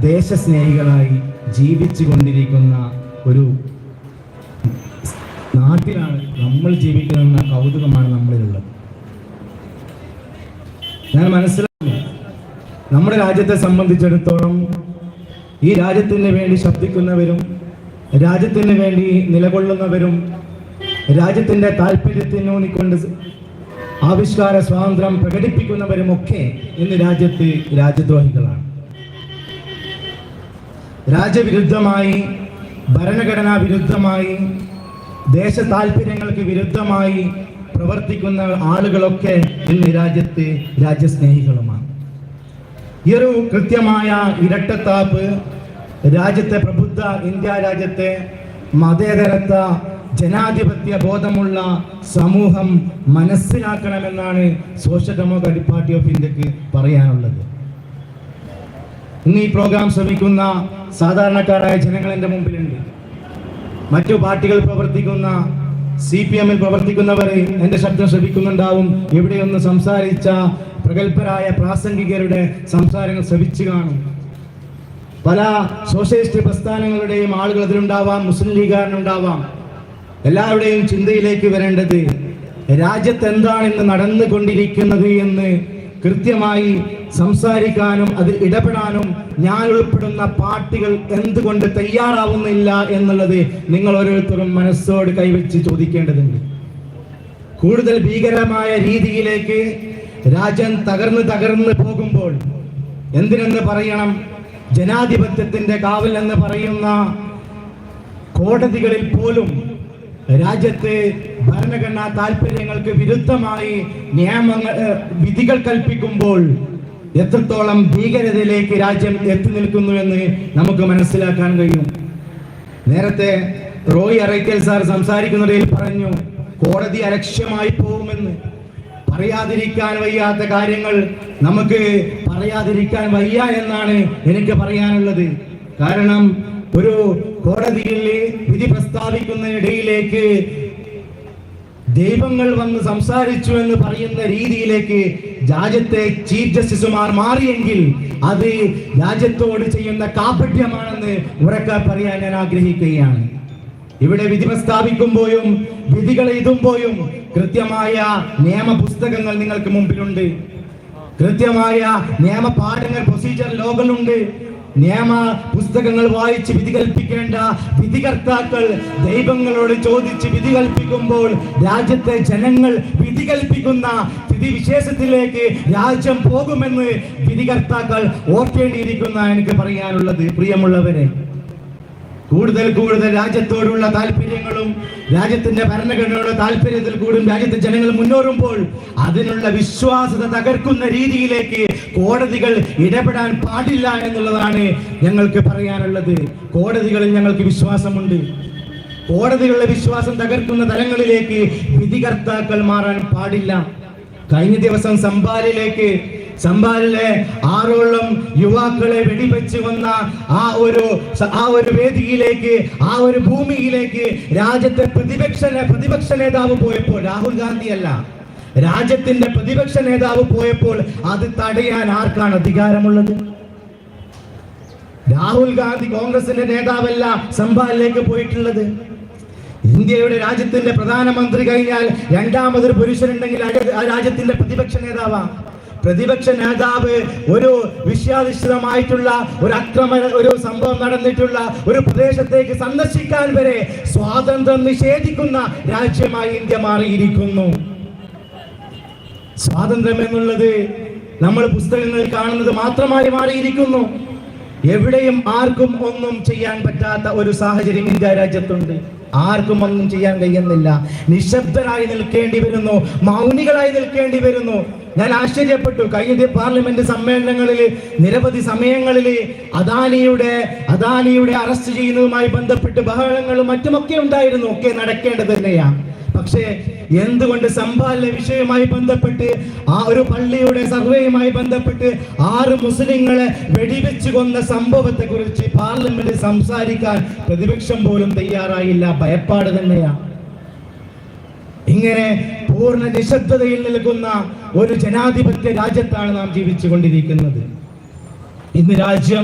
ദേശസ്നേഹികളായി ജീവിച്ചു കൊണ്ടിരിക്കുന്ന ഒരു നാട്ടിലാണ് നമ്മൾ ജീവിക്കുന്ന കൗതുകമാണ് നമ്മളിലുള്ളത്. ഞാൻ മനസ്സിലാക്കുന്നു. നമ്മുടെ രാജ്യത്തെ സംബന്ധിച്ചിടത്തോളം ഈ രാജ്യത്തിന് വേണ്ടി ശബ്ദിക്കുന്നവരും രാജ്യത്തിന് വേണ്ടി നിലകൊള്ളുന്നവരും രാജ്യത്തിന്റെ താല്പര്യത്തിനൂന്നിക്കൊണ്ട് ആവിഷ്കാര സ്വാതന്ത്ര്യം പ്രകടിപ്പിക്കുന്നവരുമൊക്കെ ഇന്ന് രാജ്യത്ത് രാജ്യദ്രോഹികളാണ്. രാജ്യവിരുദ്ധമായി ഭരണഘടനാ വിരുദ്ധമായി ദേശ താല്പര്യങ്ങൾക്ക് വിരുദ്ധമായി പ്രവർത്തിക്കുന്ന ആളുകളൊക്കെ ഇന്ന് രാജ്യത്തെ രാജ്യസ്നേഹികളുമാണ്. ഈ ഒരു കൃത്യമായ ഇരട്ടത്താപ്പ് രാജ്യത്തെ പ്രബുദ്ധ ഇന്ത്യ രാജ്യത്തെ മതേതരത്ത ജനാധിപത്യ ബോധമുള്ള സമൂഹം മനസ്സിലാക്കണമെന്നാണ് സോഷ്യൽ ഡെമോക്രാറ്റിക് പാർട്ടി ഓഫ് ഇന്ത്യയ്ക്ക് പറയാനുള്ളത്. ഇന്ന് ഈ പ്രോഗ്രാം ശ്രമിക്കുന്ന സാധാരണക്കാരായ ജനങ്ങൾ എന്റെ മുമ്പിലുണ്ട്. മറ്റു പാർട്ടികൾ പ്രവർത്തിക്കുന്ന സി പി എമ്മിൽ പ്രവർത്തിക്കുന്നവർ എന്റെ ശബ്ദം ശ്രമിക്കുന്നുണ്ടാവും എവിടെയൊന്ന് സംസാരിച്ച പ്രഗത്ഭരായ പ്രാസംഗികരുടെ സംസാരങ്ങൾ ശ്രമിച്ചു കാണും. പല സോഷ്യലിസ്റ്റ് പ്രസ്ഥാനങ്ങളുടെയും ആളുകൾ അതിലുണ്ടാവാം മുസ്ലിം ലീഗുകാരനുണ്ടാവാം. എല്ലാവരുടെയും ചിന്തയിലേക്ക് വരേണ്ടത് രാജ്യത്ത് എന്താണ് ഇന്ന് നടന്നുകൊണ്ടിരിക്കുന്നത് എന്ന് കൃത്യമായി സംസാരിക്കാനും അതിൽ ഇടപെടാനും ഞാൻ ഉൾപ്പെടുന്ന പാർട്ടികൾ എന്തുകൊണ്ട് തയ്യാറാവുന്നില്ല എന്നുള്ളത് നിങ്ങൾ ഓരോരുത്തരും മനസ്സോട് കൈവച്ച് ചോദിക്കേണ്ടതുണ്ട്. കൂടുതൽ ഭീകരമായ രീതിയിലേക്ക് രാജ്യം തകർന്ന് തകർന്ന് പോകുമ്പോൾ എന്തിനെന്ന് പറയണം? ജനാധിപത്യത്തിന്റെ കാവൽ എന്ന് പറയുന്ന കോടതികളിൽ പോലും രാജ്യത്തെ ഭരണഘടനാ താല്പര്യങ്ങൾക്ക് വിരുദ്ധമായി നിയമങ്ങൾ വിധികൾ കൽപ്പിക്കുമ്പോൾ എത്രത്തോളം ഭീകരതയിലേക്ക് രാജ്യം എത്തി നിൽക്കുന്നു എന്ന് നമുക്ക് മനസ്സിലാക്കാൻ കഴിയും. നേരത്തെ റോയ് അറയ്ക്കൽ സാർ സംസാരിക്കുന്നതിൽ പറഞ്ഞു കോടതി അലക്ഷ്യമായി പോകുമെന്ന്. പറയാതിരിക്കാൻ വയ്യാത്ത കാര്യങ്ങൾ നമുക്ക് പറയാതിരിക്കാൻ വയ്യ എന്നാണ് എനിക്ക് പറയാനുള്ളത്. കാരണം ഒരു കോടതിയിൽ വിധി പ്രസ്താവിക്കുന്നതിനിടയിലേക്ക് ദൈവങ്ങൾ വന്ന് സംസാരിച്ചു എന്ന് പറയുന്ന രീതിയിലേക്ക് രാജ്യത്തെ ചീഫ് ജസ്റ്റിസുമാർ മാറിയെങ്കിൽ അത് രാജ്യത്തോട് ചെയ്യുന്ന കാപട്യമാണെന്ന് ഉറക്ക പറയാൻ ഞാൻ ആഗ്രഹിക്കുകയാണ്. ഇവിടെ വിധി പ്രസ്താവിക്കുമ്പോഴും വിധികൾ എഴുതുമ്പോഴും കൃത്യമായ നിയമ പുസ്തകങ്ങൾ നിങ്ങൾക്ക് മുമ്പിലുണ്ട്. കൃത്യമായ നിയമ പാഠങ്ങൾ പ്രൊസീജിയർ ലോകളുണ്ട് നിയമ പുസ്തകങ്ങൾ വായിച്ച് വിധി കൽപ്പിക്കേണ്ട വിധികർത്താക്കൾ ദൈവങ്ങളോട് ചോദിച്ച് വിധി കൽപ്പിക്കുമ്പോൾ രാജ്യത്തെ ജനങ്ങൾ വിധി കൽപ്പിക്കുന്ന വിധിവിശേഷത്തിലേക്ക് രാജ്യം പോകുമെന്ന് വിധികർത്താക്കൾ ഓർക്കേണ്ടിയിരിക്കുന്ന എനിക്ക് പറയാനുള്ളത് പ്രിയമുള്ളവരെ കൂടുതൽ കൂടുതൽ രാജ്യത്തോടുള്ള താല്പര്യങ്ങളും രാജ്യത്തിന്റെ ഭരണഘടനയുടെ താല്പര്യത്തിൽ കൂടും രാജ്യത്തെ ജനങ്ങൾ മുന്നേറുമ്പോൾ അതിനുള്ള വിശ്വാസത തകർക്കുന്ന രീതിയിലേക്ക് കോടതികൾ ഇടപെടാൻ പാടില്ല എന്നുള്ളതാണ് ഞങ്ങൾക്ക് പറയാനുള്ളത്. കോടതികളിൽ ഞങ്ങൾക്ക് വിശ്വാസമുണ്ട്. കോടതികളുടെ വിശ്വാസം തകർക്കുന്ന തലങ്ങളിലേക്ക് വിധികർത്താക്കൾ മാറാൻ പാടില്ല. കഴിഞ്ഞ ദിവസം സംഭാലിലേക്ക് സംഭാലിലെ ആറോളം യുവാക്കളെ വെടിവെച്ച് വന്ന ആ ഒരു ആ ഒരു വേദിയിലേക്ക് ആ ഒരു ഭൂമിയിലേക്ക് രാജ്യത്തെ പ്രതിപക്ഷ പ്രതിപക്ഷ നേതാവ് പോയപ്പോൾ രാഹുൽ ഗാന്ധി അല്ല രാജ്യത്തിന്റെ പ്രതിപക്ഷ നേതാവ് പോയപ്പോൾ അത് തടയാൻ ആർക്കാണ് അധികാരമുള്ളത്? രാഹുൽ ഗാന്ധി കോൺഗ്രസിന്റെ നേതാവല്ല സംഭാലിലേക്ക് പോയിട്ടുള്ളത്. ഇന്ത്യയുടെ രാജ്യത്തിന്റെ പ്രധാനമന്ത്രി കഴിഞ്ഞാൽ രണ്ടാമതൊരു പുരുഷനുണ്ടെങ്കിൽ രാജ്യത്തിന്റെ പ്രതിപക്ഷ നേതാവാ. പ്രതിപക്ഷ നേതാവ് ഒരു വിഷയാധിഷ്ഠിതമായിട്ടുള്ള ഒരു അക്രമ ഒരു സംഭവം നടന്നിട്ടുള്ള ഒരു പ്രദേശത്തേക്ക് സന്ദർശിക്കാൻ വരെ സ്വാതന്ത്ര്യം നിഷേധിക്കുന്ന രാജ്യമായി ഇന്ത്യ മാറിയിരിക്കുന്നു. സ്വാതന്ത്ര്യം എന്നുള്ളത് നമ്മൾ പുസ്തകങ്ങളിൽ കാണുന്നത് മാത്രമായി മാറിയിരിക്കുന്നു. എവിടെയും ആർക്കും ഒന്നും ചെയ്യാൻ പറ്റാത്ത ഒരു സാഹചര്യം ഇന്ത്യ രാജ്യത്തുണ്ട്. ആർക്കും ഒന്നും ചെയ്യാൻ കഴിയുന്നില്ല. നിശബ്ദരായി നിൽക്കേണ്ടി വരുന്നു. മൗനികളായി നിൽക്കേണ്ടി വരുന്നു. ഞാൻ ആശ്ചര്യപ്പെട്ടു. കഴിഞ്ഞ പാർലമെന്റ് സമ്മേളനങ്ങളിൽ നിരവധി സമയങ്ങളിൽ അദാനിയുടെ അദാനിയുടെ അറസ്റ്റ് ചെയ്യുന്നതുമായി ബന്ധപ്പെട്ട് ബഹളങ്ങളും മറ്റുമൊക്കെ ഉണ്ടായിരുന്നു. ഒക്കെ നടക്കേണ്ടത് തന്നെയാണ് പക്ഷേ എന്തുകൊണ്ട് സംഭാല വിഷയവുമായി ബന്ധപ്പെട്ട് ആ ഒരു പള്ളിയുടെ സർവേയുമായി ബന്ധപ്പെട്ട് ആറ് മുസ്ലിങ്ങളെ വെടിവെച്ച് കൊന്ന സംഭവത്തെ കുറിച്ച് പാർലമെന്റിൽ സംസാരിക്കാൻ പ്രതിപക്ഷം പോലും തയ്യാറായില്ല. ഭയപ്പാട് തന്നെയാണ് ഇങ്ങനെ പൂർണ നിശബ്ദതയിൽ നിൽക്കുന്ന ഒരു ജനാധിപത്യ രാജ്യത്താണ് നാം ജീവിച്ചു കൊണ്ടിരിക്കുന്നത് ഇന്ന് രാജ്യം